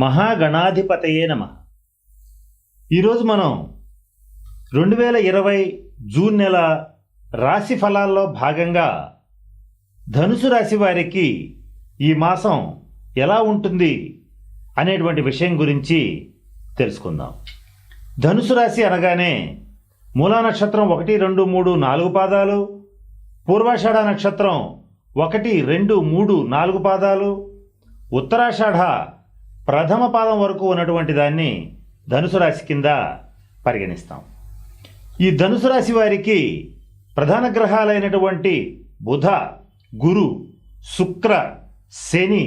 మహాగణాధిపతయే నమ. ఈరోజు మనం రెండు వేల ఇరవై జూన్ నెల రాశి ఫలాల్లో భాగంగా ధనుసు రాశి వారికి ఈ మాసం ఎలా ఉంటుంది అనేటువంటి విషయం గురించి తెలుసుకుందాం. ధనుసు రాశి అనగానే మూలా నక్షత్రం ఒకటి రెండు మూడు నాలుగు పాదాలు పూర్వాషాఢ నక్షత్రం ఒకటి రెండు మూడు నాలుగు పాదాలు ఉత్తరాషాఢ ప్రథమ పాదం వరకు ఉన్నటువంటి దాన్ని ధనుసు రాశి కింద పరిగణిస్తాం. ఈ ధనుసు రాశి వారికి ప్రధాన గ్రహాలైనటువంటి బుధ గురు శుక్ర శని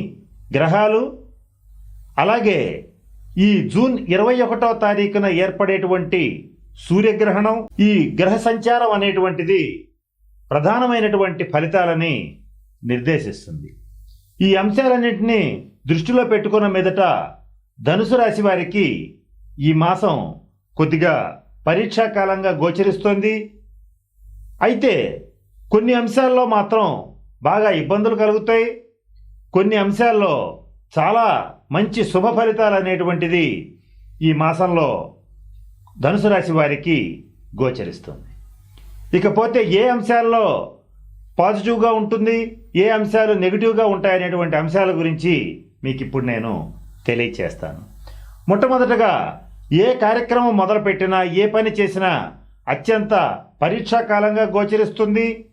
గ్రహాలు అలాగే ఈ జూన్ ఇరవై ఒకటో తారీఖున ఏర్పడేటువంటి సూర్యగ్రహణం ఈ గ్రహ సంచారం అనేటువంటిది ప్రధానమైనటువంటి ఫలితాలని నిర్దేశిస్తుంది. ఈ అంశాలన్నింటినీ దృష్టిలో పెట్టుకున్న మీదట ధనుసు రాశి వారికి ఈ మాసం కొద్దిగా పరీక్షాకాలంగా గోచరిస్తోంది. అయితే కొన్ని అంశాల్లో మాత్రం బాగా ఇబ్బందులు కలుగుతాయి. కొన్ని అంశాల్లో చాలా మంచి శుభ ఫలితాలు అనేటువంటిది ఈ మాసంలో ధనుసు రాశి వారికి గోచరిస్తుంది. ఇకపోతే ఏ అంశాల్లో పాజిటివ్గా ఉంటుంది ఏ అంశాలు నెగిటివ్గా ఉంటాయనేటువంటి అంశాల గురించి మీకు ఇప్పుడు నేను తెలియచేస్తాను. మొట్టమొదటగా ఏ కార్యక్రమం మొదలుపెట్టినా ఏ పని చేసినా అత్యంత పరీక్షాకాలంగా గోచరిస్తుంది.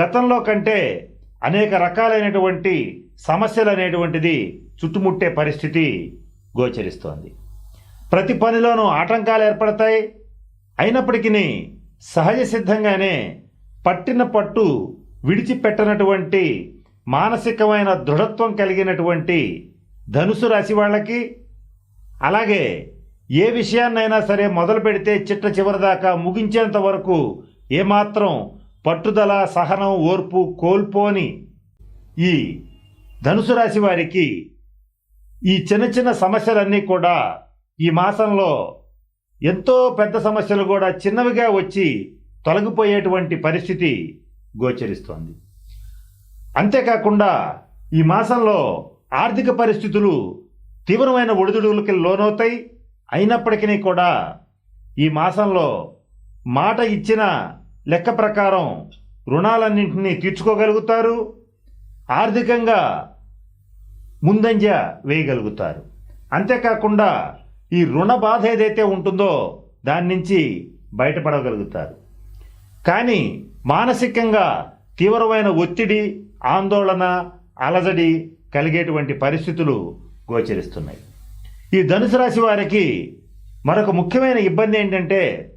గతంలో కంటే అనేక రకాలైనటువంటి సమస్యలు అనేటువంటిది చుట్టుముట్టే పరిస్థితి గోచరిస్తోంది. ప్రతి పనిలోనూ ఆటంకాలు ఏర్పడతాయి. అయినప్పటికీ సహజ సిద్ధంగానే పట్టిన పట్టు విడిచిపెట్టనటువంటి మానసికమైన దృఢత్వం కలిగినటువంటి ధనుసు రాశి వాళ్ళకి అలాగే ఏ విషయాన్నైనా సరే మొదలు పెడితే చిట్ట చివరిదాకా ముగించేంత వరకు ఏమాత్రం పట్టుదల సహనం ఓర్పు కోల్పోని ఈ ధనుసు రాశి వారికి ఈ చిన్న చిన్న సమస్యలన్నీ కూడా ఈ మాసంలో ఎంతో పెద్ద సమస్యలు కూడా చిన్నవిగా వచ్చి తొలగిపోయేటువంటి పరిస్థితి గోచరిస్తోంది. అంతేకాకుండా ఈ మాసంలో ఆర్థిక పరిస్థితులు తీవ్రమైన ఒడిదుడుకులకి లోనవుతాయి. అయినప్పటికీ కూడా ఈ మాసంలో మాట ఇచ్చిన లెక్క ప్రకారం రుణాలన్నింటినీ తీర్చుకోగలుగుతారు. ఆర్థికంగా ముందంజ వేయగలుగుతారు. అంతేకాకుండా ఈ రుణ బాధ ఏదైతే ఉంటుందో దాని నుంచి బయటపడగలుగుతారు. కానీ మానసికంగా తీవ్రమైన ఒత్తిడి ఆందోళన అలజడి కలిగేటువంటి పరిస్థితులు గోచరిస్తున్నాయి. ఈ ధనుసు రాశి వారికి మరొక ముఖ్యమైన ఇబ్బంది ఏంటంటే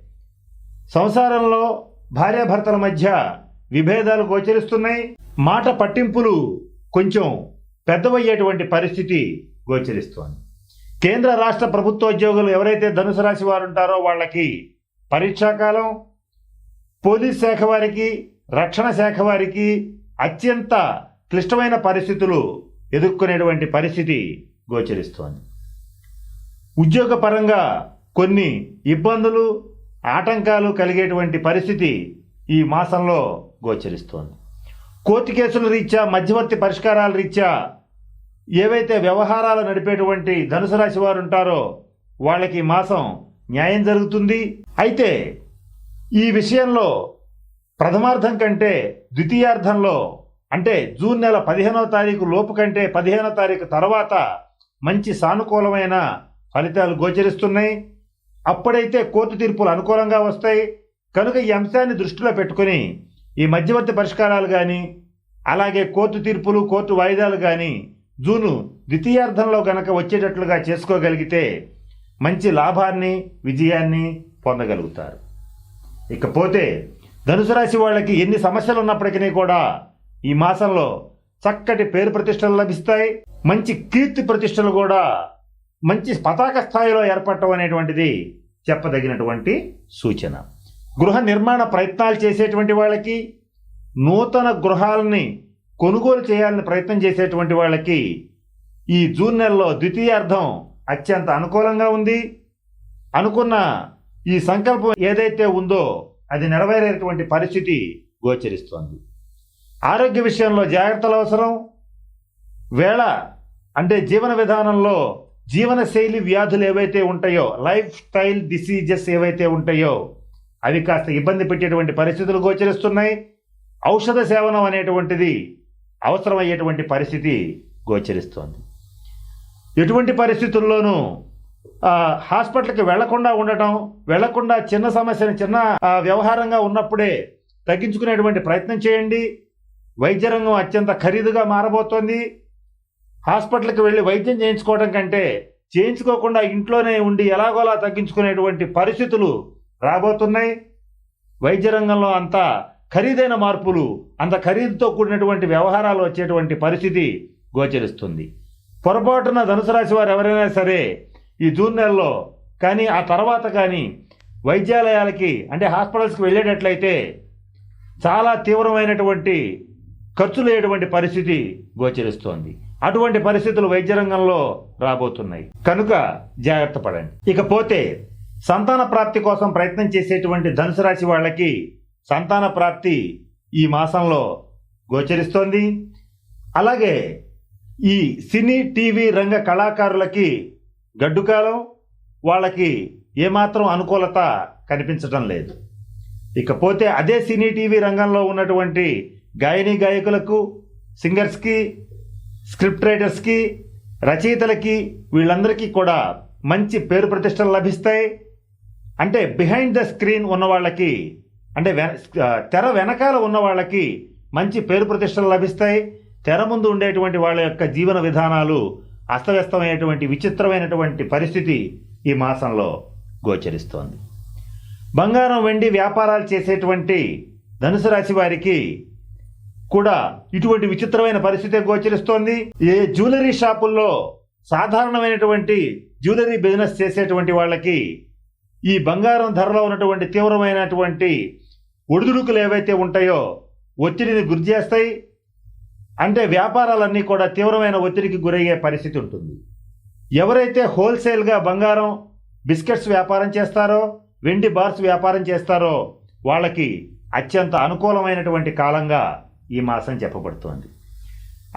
సంసారంలో భార్యాభర్తల మధ్య విభేదాలు గోచరిస్తున్నాయి. మాట పట్టింపులు కొంచెం పెద్దవయ్యేటువంటి పరిస్థితి గోచరిస్తోంది. కేంద్ర రాష్ట్ర ప్రభుత్వోద్యోగులు ఎవరైతే ధనుసు రాశి వారు ఉంటారో వాళ్ళకి పరీక్షాకాలం పోలీస్ శాఖ వారికి రక్షణ శాఖ వారికి అత్యంత క్లిష్టమైన పరిస్థితులు ఎదుర్కొనేటువంటి పరిస్థితి గోచరిస్తోంది. ఉద్యోగపరంగా కొన్ని ఇబ్బందులు ఆటంకాలు కలిగేటువంటి పరిస్థితి ఈ మాసంలో గోచరిస్తోంది. కోర్టు కేసుల రీత్యా మధ్యవర్తి పరిష్కారాల రీత్యా ఏవైతే వ్యవహారాలు నడిపేటువంటి ధనుసు రాశి వారు ఉంటారో వాళ్ళకి మాసం న్యాయం జరుగుతుంది. అయితే ఈ విషయంలో ప్రథమార్థం కంటే ద్వితీయార్థంలో అంటే జూన్ నెల పదిహేనవ తారీఖు లోపు కంటే పదిహేనవ తారీఖు తర్వాత మంచి సానుకూలమైన ఫలితాలు గోచరిస్తున్నాయి. అప్పుడైతే కోర్టు తీర్పులు అనుకూలంగా వస్తాయి. కనుక ఈ అంశాన్ని దృష్టిలో పెట్టుకుని ఈ మధ్యవర్తి పరిష్కారాలు కానీ అలాగే కోర్టు తీర్పులు కోర్టు వాయిదాలు కానీ జూను ద్వితీయార్థంలో గనక వచ్చేటట్లుగా చేసుకోగలిగితే మంచి లాభాన్ని విజయాన్ని పొందగలుగుతారు. ఇకపోతే ధనుసు రాశి వాళ్ళకి ఎన్ని సమస్యలు ఉన్నప్పటికీ కూడా ఈ మాసంలో చక్కటి పేరు ప్రతిష్టలు లభిస్తాయి. మంచి కీర్తి ప్రతిష్టలు కూడా మంచి పతాక స్థాయిలో ఏర్పడటం అనేటువంటిది చెప్పదగినటువంటి సూచన. గృహ నిర్మాణ ప్రయత్నాలు చేసేటువంటి వాళ్ళకి నూతన గృహాలని కొనుగోలు చేయాలని ప్రయత్నం చేసేటువంటి వాళ్ళకి ఈ జూన్ నెలలో ద్వితీయార్థం అత్యంత అనుకూలంగా ఉంది. అనుకున్న ఈ సంకల్పం ఏదైతే ఉందో అది నెరవేరేటువంటి పరిస్థితి గోచరిస్తోంది. ఆరోగ్య విషయంలో జాగ్రత్తలు అవసరం. వేళ అంటే జీవన విధానంలో జీవనశైలి వ్యాధులు ఏవైతే ఉంటాయో లైఫ్ స్టైల్ డిసీజెస్ ఏవైతే ఉంటాయో అవి కాస్త ఇబ్బంది పెట్టేటువంటి పరిస్థితులు గోచరిస్తున్నాయి. ఔషధ సేవనం అనేటువంటిది అవసరమయ్యేటువంటి పరిస్థితి గోచరిస్తోంది. ఎటువంటి పరిస్థితుల్లోనూ హాస్పిటల్కి వెళ్ళకుండా ఉండటం వెళ్ళకుండా చిన్న సమస్యని చిన్న వ్యవహారంగా ఉన్నప్పుడే తగ్గించుకునేటువంటి ప్రయత్నం చేయండి. వైద్య రంగం అత్యంత ఖరీదుగా మారబోతోంది. హాస్పిటల్కి వెళ్ళి వైద్యం చేయించుకోవడం కంటే చేయించుకోకుండా ఇంట్లోనే ఉండి ఎలాగోలా తగ్గించుకునేటువంటి పరిస్థితులు రాబోతున్నాయి. వైద్య రంగంలో అంత ఖరీదైన మార్పులు అంత ఖరీదుతో కూడినటువంటి వ్యవహారాలు వచ్చేటువంటి పరిస్థితి గోచరిస్తుంది. పొరపాటున ధనుసు రాశి వారు ఎవరైనా సరే ఈ జూన్ నెలలో. కానీ ఆ తర్వాత కానీ వైద్యాలయాలకి అంటే హాస్పిటల్స్కి వెళ్ళేటట్లయితే చాలా తీవ్రమైనటువంటి ఖర్చులు అయ్యేటువంటి పరిస్థితి గోచరిస్తోంది. అటువంటి పరిస్థితులు వైద్య రంగంలో రాబోతున్నాయి. కనుక జాగ్రత్త పడండి. ఇకపోతే సంతాన ప్రాప్తి కోసం ప్రయత్నం చేసేటువంటి ధనుసు రాశి వాళ్ళకి సంతాన ప్రాప్తి ఈ మాసంలో గోచరిస్తోంది. అలాగే ఈ సినీ టీవీ రంగ కళాకారులకి గడ్డుకాలం వాళ్ళకి ఏమాత్రం అనుకూలత కనిపించటం లేదు. ఇకపోతే అదే సినీ టీవీ రంగంలో ఉన్నటువంటి గాయని గాయకులకు సింగర్స్కి స్క్రిప్ట్ రైటర్స్కి రచయితలకి వీళ్ళందరికీ కూడా మంచి పేరు ప్రతిష్టలు లభిస్తాయి. అంటే బిహైండ్ ద స్క్రీన్ ఉన్న వాళ్ళకి అంటే తెర వెనకాల ఉన్న వాళ్ళకి మంచి పేరు ప్రతిష్టలు లభిస్తాయి. తెర ముందు ఉండేటువంటి వాళ్ళ యొక్క జీవన విధానాలు అస్తవ్యస్తమైనటువంటి విచిత్రమైనటువంటి పరిస్థితి ఈ మాసంలో గోచరిస్తోంది. బంగారం వెండి వ్యాపారాలు చేసేటువంటి ధనుసు రాశి వారికి కూడా ఇటువంటి విచిత్రమైన పరిస్థితి గోచరిస్తోంది. ఏ జ్యువెలరీ షాపుల్లో సాధారణమైనటువంటి జ్యువెలరీ బిజినెస్ చేసేటువంటి వాళ్ళకి ఈ బంగారం ధరలో ఉన్నటువంటి తీవ్రమైనటువంటి ఒడిదుడుకులు ఏవైతే ఉంటాయో ఒత్తిడిని గురి చేస్తాయి. అంటే వ్యాపారాలన్నీ కూడా తీవ్రమైన ఒత్తిడికి గురయ్యే పరిస్థితి ఉంటుంది. ఎవరైతే హోల్సేల్గా బంగారం బిస్కెట్స్ వ్యాపారం చేస్తారో వెండి బార్స్ వ్యాపారం చేస్తారో వాళ్ళకి అత్యంత అనుకూలమైనటువంటి కాలంగా ఈ మాసం చెప్పబడుతోంది.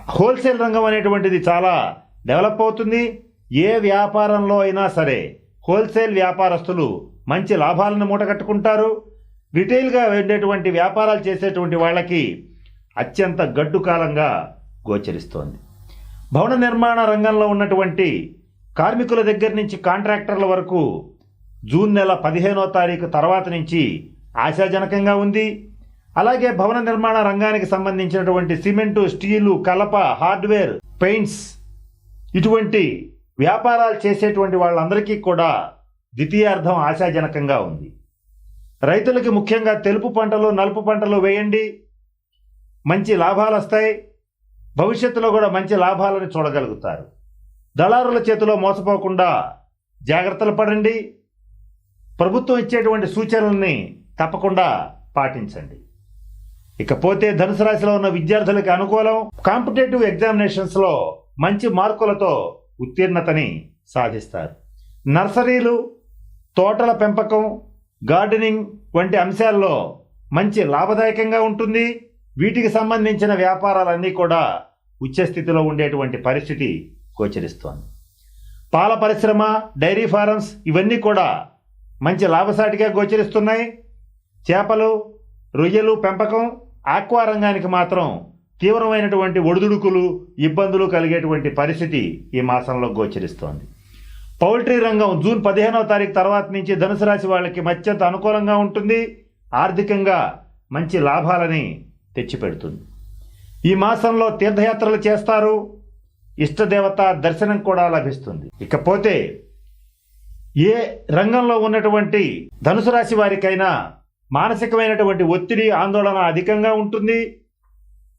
హోల్సేల్ రంగం అనేటువంటిది చాలా డెవలప్ అవుతుంది. ఏ వ్యాపారంలో అయినా సరే హోల్సేల్ వ్యాపారస్తులు మంచి లాభాలను మూటగట్టుకుంటారు. రిటైల్గా ఉండేటువంటి వ్యాపారాలు చేసేటువంటి వాళ్ళకి అత్యంత గడ్డు కాలంగా గోచరిస్తోంది. భవన నిర్మాణ రంగంలో ఉన్నటువంటి కార్మికుల దగ్గర నుంచి కాంట్రాక్టర్ల వరకు జూన్ నెల పదిహేనో తారీఖు తర్వాత నుంచి ఆశాజనకంగా ఉంది. అలాగే భవన నిర్మాణ రంగానికి సంబంధించినటువంటి సిమెంటు స్టీలు కలప హార్డ్వేర్ పెయింట్స్ ఇటువంటి వ్యాపారాలు చేసేటువంటి వాళ్ళందరికీ కూడా ద్వితీయార్థం ఆశాజనకంగా ఉంది. రైతులకి ముఖ్యంగా తెలుపు పంటలు నలుపు పంటలు వేయండి. మంచి లాభాలు వస్తాయి. భవిష్యత్తులో కూడా మంచి లాభాలను చూడగలుగుతారు. దళారుల చేతిలో మోసపోకుండా జాగ్రత్తలు పడండి. ప్రభుత్వం ఇచ్చేటువంటి సూచనల్ని తప్పకుండా పాటించండి. ఇకపోతే ధనుసు రాశిలో ఉన్న విద్యార్థులకు అనుకూలం. కాంపిటేటివ్ ఎగ్జామినేషన్స్లో మంచి మార్కులతో ఉత్తీర్ణతని సాధిస్తారు. నర్సరీలు తోటల పెంపకం గార్డెనింగ్ వంటి అంశాల్లో మంచి లాభదాయకంగా ఉంటుంది. వీటికి సంబంధించిన వ్యాపారాలన్నీ కూడా ఉచ్చస్థితిలో ఉండేటువంటి పరిస్థితి గోచరిస్తోంది. పాల పరిశ్రమ డైరీ ఫారమ్స్ ఇవన్నీ కూడా మంచి లాభసాటిగా గోచరిస్తున్నాయి. చేపలు రొయ్యలు పెంపకం ఆక్వా రంగానికి మాత్రం తీవ్రమైనటువంటి ఒడిదుడుకులు ఇబ్బందులు కలిగేటువంటి పరిస్థితి ఈ మాసంలో గోచరిస్తోంది. పౌల్ట్రీ రంగం జూన్ పదిహేనవ తారీఖు తర్వాత నుంచి ధనుసు రాశి వాళ్ళకి అత్యంత అనుకూలంగా ఉంటుంది. ఆర్థికంగా మంచి లాభాలని తెచ్చిపెడుతుంది. ఈ మాసంలో తీర్థయాత్రలు చేస్తారు. ఇష్టదేవత దర్శనం కూడా లభిస్తుంది. ఇకపోతే ఏ రంగంలో ఉన్నటువంటి ధనుసు రాశి వారికైనా మానసికమైనటువంటి ఒత్తిడి ఆందోళన అధికంగా ఉంటుంది.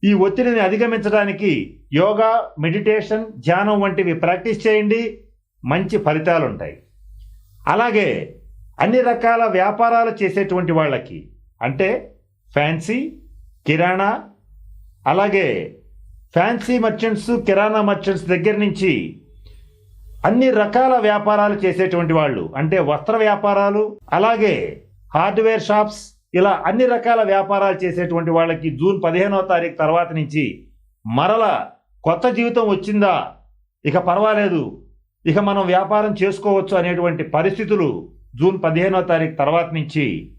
ఈ ఒత్తిడిని అధిగమించడానికి యోగా మెడిటేషన్ ధ్యానం వంటివి ప్రాక్టీస్ చేయండి. మంచి ఫలితాలు ఉంటాయి అలాగే అన్ని రకాల వ్యాపారాలు చేసేటువంటి వాళ్ళకి అంటే ఫ్యాన్సీ కిరాణా అలాగే ఫ్యాన్సీ మర్చెంట్స్ కిరాణా మర్చెంట్స్ దగ్గర నుంచి అన్ని రకాల వ్యాపారాలు చేసేటువంటి వాళ్ళు. అంటే వస్త్ర వ్యాపారాలు అలాగే హార్డ్వేర్ షాప్స్ ఇలా అన్ని రకాల వ్యాపారాలు చేసేటువంటి వాళ్ళకి జూన్ పదిహేనవ తారీఖు తర్వాత నుంచి మరల కొత్త జీవితం వచ్చిందా? ఇక పర్వాలేదు. ఇక మనం వ్యాపారం చేసుకోవచ్చు అనేటువంటి పరిస్థితులు జూన్ పదిహేనో తారీఖు తర్వాత నుంచి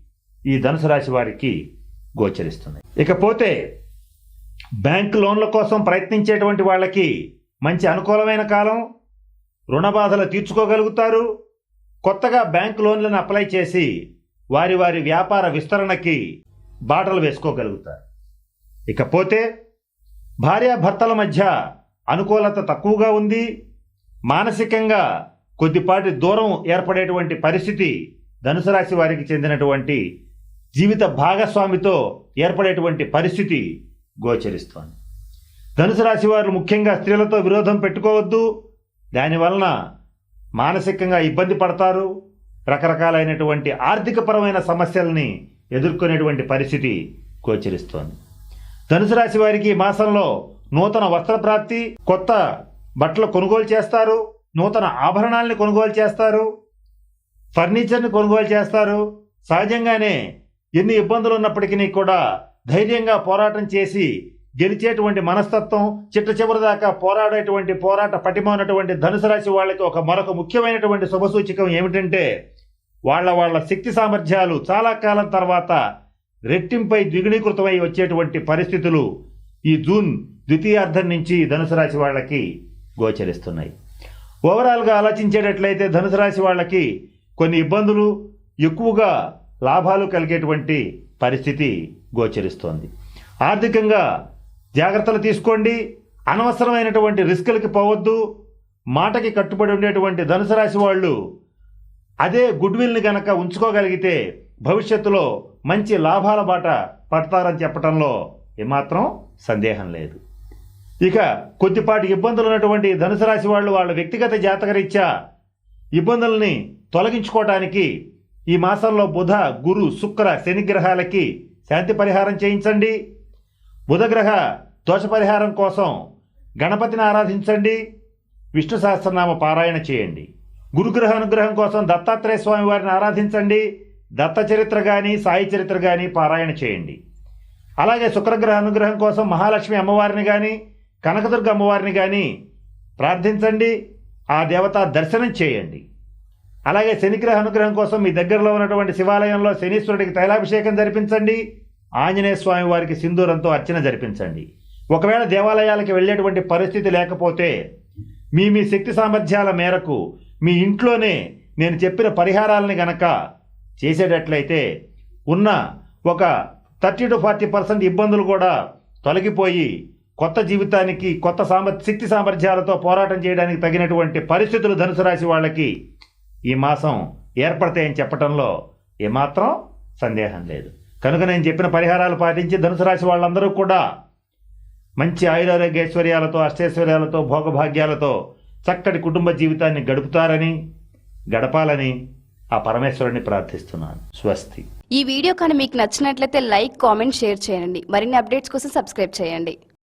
ఈ ధనుసు రాశి వారికి గోచరిస్తున్నాయి. ఇకపోతే బ్యాంక్ లోన్ల కోసం ప్రయత్నించేటువంటి వాళ్ళకి మంచి అనుకూలమైన కాలం రుణ బాధలు తీర్చుకోగలుగుతారు. కొత్తగా బ్యాంక్ లోన్లను అప్లై చేసి వారి వారి వ్యాపార విస్తరణకి బాటలు వేసుకోగలుగుతారు. ఇకపోతే భార్యాభర్తల మధ్య అనుకూలత తక్కువగా ఉంది. మానసికంగా కొద్దిపాటి దూరం ఏర్పడేటువంటి పరిస్థితి ధనుసు రాశి వారికి చెందినటువంటి జీవిత భాగస్వామితో ఏర్పడేటువంటి పరిస్థితి గోచరిస్తోంది. ధనుసు రాశి వారు ముఖ్యంగా స్త్రీలతో విరోధం పెట్టుకోవద్దు. దానివలన మానసికంగా ఇబ్బంది పడతారు. రకరకాలైనటువంటి ఆర్థికపరమైన సమస్యల్ని ఎదుర్కొనేటువంటి పరిస్థితి గోచరిస్తోంది. ధనుసు రాశి వారికి ఈ మాసంలో నూతన వస్త్ర ప్రాప్తి కొత్త బట్టలు కొనుగోలు చేస్తారు. నూతన ఆభరణాలని కొనుగోలు చేస్తారు. ఫర్నిచర్ని కొనుగోలు చేస్తారు. సహజంగానే ఎన్ని ఇబ్బందులు ఉన్నప్పటికీ కూడా ధైర్యంగా పోరాటం చేసి గెలిచేటువంటి మనస్తత్వం చిట్ట చివరిదాకా పోరాడేటువంటి పోరాట పటిమ ఉన్నటువంటి ధనుసు రాశి వాళ్ళకి ఒక మరొక ముఖ్యమైనటువంటి శుభసూచకం ఏమిటంటే వాళ్ళ వాళ్ళ శక్తి సామర్థ్యాలు చాలా కాలం తర్వాత రెట్టింపై ద్విగుణీకృతమై వచ్చేటువంటి పరిస్థితులు ఈ జూన్ ద్వితీయార్థం నుంచి ధనుసు రాశి వాళ్ళకి గోచరిస్తున్నాయి. ఓవరాల్గా ఆలోచించేటట్లయితే ధనుసు రాశి వాళ్ళకి కొన్ని ఇబ్బందులు ఎక్కువగా లాభాలు కలిగేటువంటి పరిస్థితి గోచరిస్తోంది. ఆర్థికంగా జాగ్రత్తలు తీసుకోండి. అనవసరమైనటువంటి రిస్కులకి పోవద్దు. మాటకి కట్టుబడి ఉండేటువంటి ధనుసు రాశి వాళ్ళు అదే గుడ్విల్ని గనక ఉంచుకోగలిగితే భవిష్యత్తులో మంచి లాభాల బాట పడతారని చెప్పడంలో ఏమాత్రం సందేహం లేదు. ఇక కొద్దిపాటి ఇబ్బందులు ఉన్నటువంటి ధనుసు రాశి వాళ్ళు వాళ్ళ వ్యక్తిగత జాతకరీత్యా ఇబ్బందుల్ని తొలగించుకోవటానికి ఈ మాసంలో బుధ గురు శుక్ర శని గ్రహాలకి శాంతి పరిహారం చేయించండి. బుధగ్రహ దోష పరిహారం కోసం గణపతిని ఆరాధించండి. విష్ణు సహస్రనామ పారాయణ చేయండి. గురుగ్రహ అనుగ్రహం కోసం దత్తాత్రేయ స్వామి వారిని ఆరాధించండి. దత్త చరిత్ర కానీ సాయి చరిత్ర కానీ పారాయణ చేయండి. అలాగే శుక్రగ్రహ అనుగ్రహం కోసం మహాలక్ష్మి అమ్మవారిని కానీ కనకదుర్గ అమ్మవారిని కానీ ప్రార్థించండి. ఆ దేవత దర్శనం చేయండి. అలాగే శనిగ్రహ అనుగ్రహం కోసం మీ దగ్గరలో ఉన్నటువంటి శివాలయంలో శనీశ్వరుడికి తైలాభిషేకం జరిపించండి. ఆంజనేయ స్వామి వారికి సింధూరంతో అర్చన జరిపించండి. ఒకవేళ దేవాలయాలకు వెళ్ళేటువంటి పరిస్థితి లేకపోతే మీ మీ శక్తి సామర్థ్యాల మేరకు మీ ఇంట్లోనే నేను చెప్పిన పరిహారాలని గనక చేసేటట్లయితే ఉన్న ఒక థర్టీ టు ఫార్టీ పర్సెంట్ ఇబ్బందులు కూడా తొలగిపోయి కొత్త జీవితానికి కొత్త సామ శక్తి సామర్థ్యాలతో పోరాటం చేయడానికి తగినటువంటి పరిస్థితులు ధనుసు రాశి వాళ్ళకి ఈ మాసం ఏర్పడతాయని చెప్పడంలో ఏమాత్రం సందేహం లేదు. కనుక నేను చెప్పిన పరిహారాలు పాటించి ధనుసు రాశి వాళ్ళందరూ కూడా మంచి ఆయురారోగ్యైశ్వర్యాలతో అష్టైశ్వర్యాలతో భోగభాగ్యాలతో చక్కటి కుటుంబ జీవితాన్ని గడుపుతారని గడపాలని ఆ పరమేశ్వరుని ప్రార్థిస్తున్నాను. స్వస్తి. ఈ వీడియో కానీ మీకు నచ్చినట్లయితే లైక్ కామెంట్ షేర్ చేయండి. మరిన్ని అప్డేట్స్ కోసం సబ్స్క్రైబ్ చేయండి.